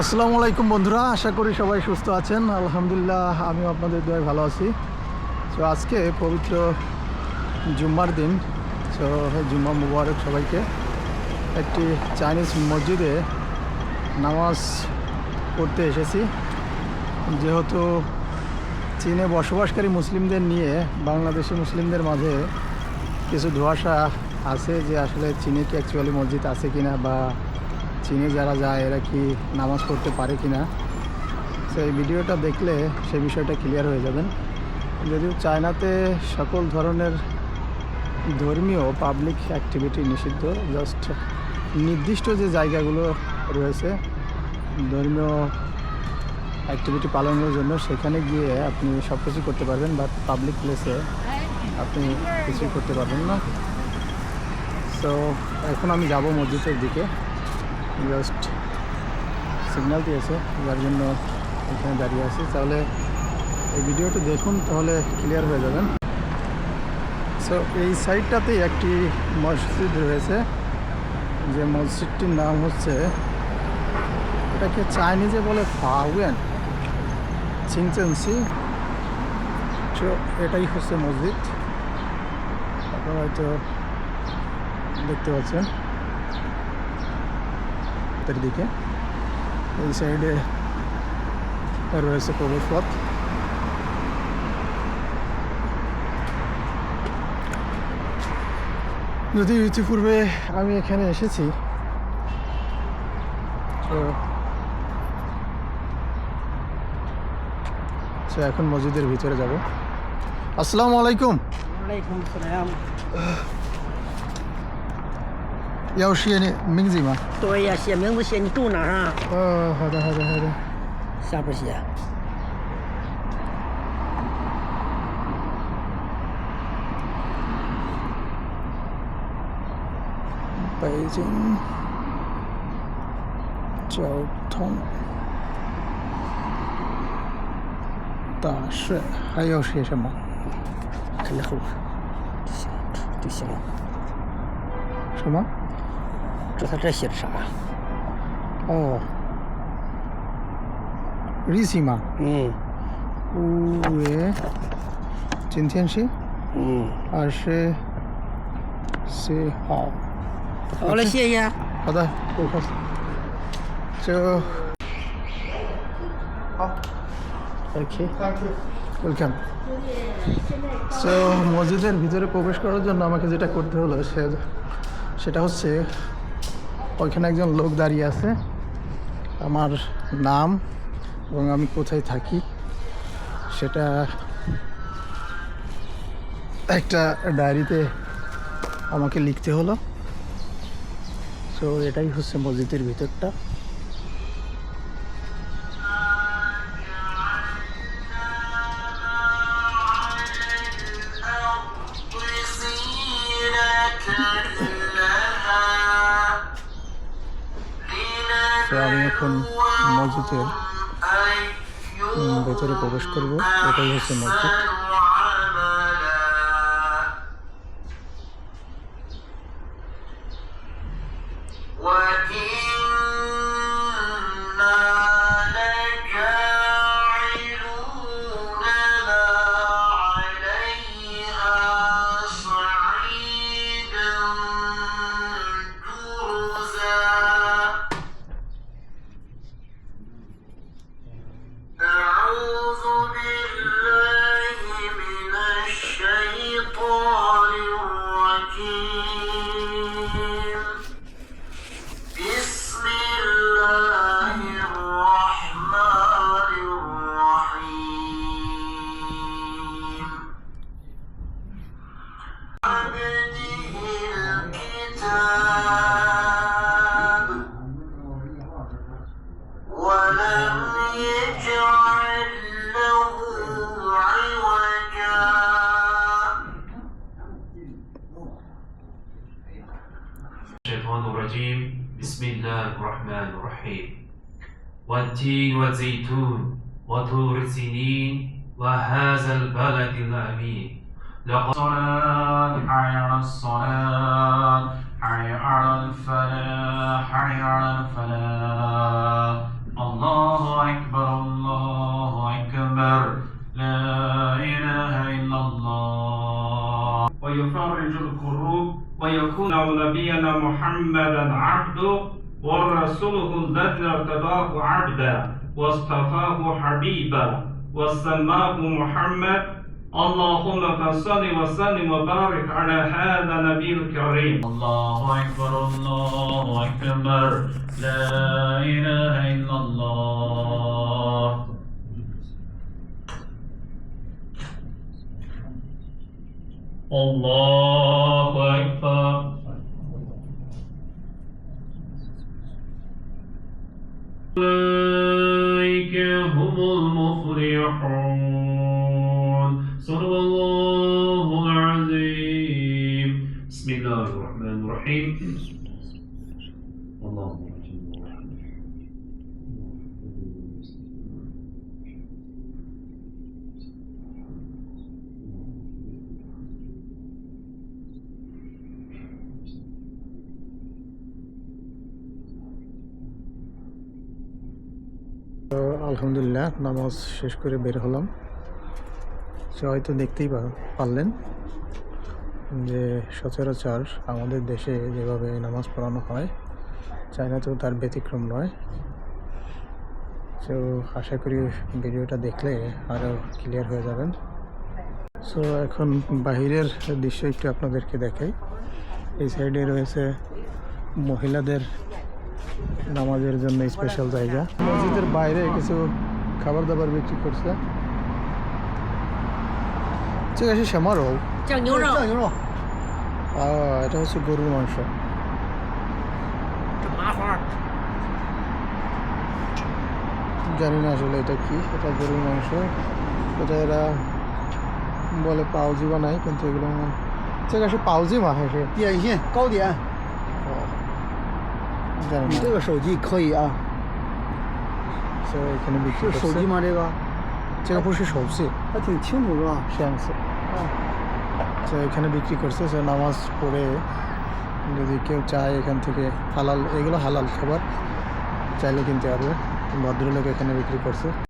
আসসালামু আলাইকুম বন্ধুরা, আশা করি সবাই সুস্থ আছেন। আলহামদুলিল্লাহ, আমিও আপনাদের দোয়ায় ভালো আছি। তো আজকে পবিত্র জুম্মার দিন, তো জুম্মা মুবারক সবাইকে। একটি চাইনিজ মসজিদে নামাজ পড়তে এসেছি। যেহেতু চীনে বসবাসকারী মুসলিমদের নিয়ে, বাংলাদেশি মুসলিমদের মাঝে কিছু ধোঁয়াশা আছে যে আসলে চীনে কি অ্যাকচুয়ালি মসজিদ আছে কিনা বা চীনে যারা যায় এরা কি নামাজ পড়তে পারে কি না তো এই ভিডিওটা দেখলে সে বিষয়টা ক্লিয়ার হয়ে যাবেন যদিও চায়নাতে সকল ধরনের ধর্মীয় পাবলিক অ্যাক্টিভিটি নিষিদ্ধ জাস্ট নির্দিষ্ট যে জায়গাগুলো রয়েছে, ধর্মীয় অ্যাক্টিভিটি পালনের জন্য সেখানে গিয়ে আপনি সব কিছু করতে পারবেন বাট পাবলিক প্লেসে আপনি কিছুই করতে পারবেন না। সো এখন আমি যাব মসজিদের দিকে। জাস্ট সিগন্যাল দিয়েছে, যার জন্য এখানে দাঁড়িয়ে আছি। তাহলে এই ভিডিওটি দেখুন, তাহলে ক্লিয়ার হয়ে যাবেন সো এই সাইডটাতেই একটি মসজিদ রয়েছে, যে মসজিদটির নাম হচ্ছে এটাকে চাইনিজে বলে ফাওয়েন চিংচেনসি তো এটাই হচ্ছে মসজিদ। আপনারা হয়তো দেখতে পাচ্ছেন। রাস্তার দিকে। এই সাইডে রয়েছে প্রবেশপথ যদি ইতিপূর্বে আমি এখানে এসেছি, তো এখন মসজিদের ভিতরে যাব। আসসালামু আলাইকুম। ওয়ালাইকুম আসসালাম। 要写你名字吗？对呀，写名字写你住哪儿啊？哦，好的，好的，好的。下边写。北京交通大学还要写什么？看那后边，行就行了。什么？这他这写的啥呀？哦，日期吗？嗯五月，今天是嗯，二十四号。好了，谢谢。好的，不客气。就好，OK。ওয়েলকাম সো মসজিদের ভিতরে প্রবেশ করার জন্য আমাকে যেটা করতে হলো সে সেটা হচ্ছে ওইখানে একজন লোক দাঁড়িয়ে আছে। আমার নাম এবং আমি কোথায় থাকি সেটা একটা ডায়েরিতে আমাকে লিখতে হলো। সো এটাই হচ্ছে মসজিদের ভিতরটা। আমি এখন মসজিদের ভেতরে প্রবেশ করব। এটাই হচ্ছে মসজিদ। بسم الله الرحمن الرحيم. والتين والزيتون وطور سنين وهذا البلد الأمين. لقد الصلاة حي على الصلاة حي على الفلاح حي على الفلاح. نبينا محمدا عبده ورسوله الذي ارتضاه عبدا واصطفاه حبيبا وسماه محمد اللهم فصل وسلم وبارك على هذا النبي الكريم الله أكبر الله أكبر لا إله إلا الله. الله هم المفلحون صدق الله العظيم بسم الله الرحمن الرحيم. اللهم আলহামদুলিল্লাহ, নামাজ শেষ করে বের হলাম। সে হয়তো দেখতেই পারলেন যে সচরাচর আমাদের দেশে যেভাবে নামাজ পড়ানো হয় চায়নাতেও তার ব্যতিক্রম নয়। তো আশা করি ভিডিওটা দেখলে আরও ক্লিয়ার হয়ে যাবেন। সো এখন বাহিরের দৃশ্য একটু আপনাদেরকে দেখাই। এই সাইডে রয়েছে মহিলাদের নামাজের জন্য স্পেশাল জায়গা মসজিদের বাইরে কিছু খাবার দাবার বিক্রি করছে 这个是什么肉？酱牛肉，酱牛肉。啊，এটা হচ্ছে গরুর মাংস麻花， জানি না আসলে এটা কি এটা গরুর মাংস এটা এরা বলে পাউজি বানায় কিন্তু এগুলো মনে- 这个是包子吗？还是？点心糕点，哦，জানি 你 না 这个手机可以啊， So এখানে বিক্রি 是手 করছে 机吗？这个这个不是手机还挺清楚是吧？ শ্যামস তো এখানে বিক্রি করছে সে নামাজ পড়ে যদি কেউ চায় এখান থেকে হালাল এগুলো হালাল খাবার চাইলে কিনতে পারবে ভদ্রলোক এখানে বিক্রি করছে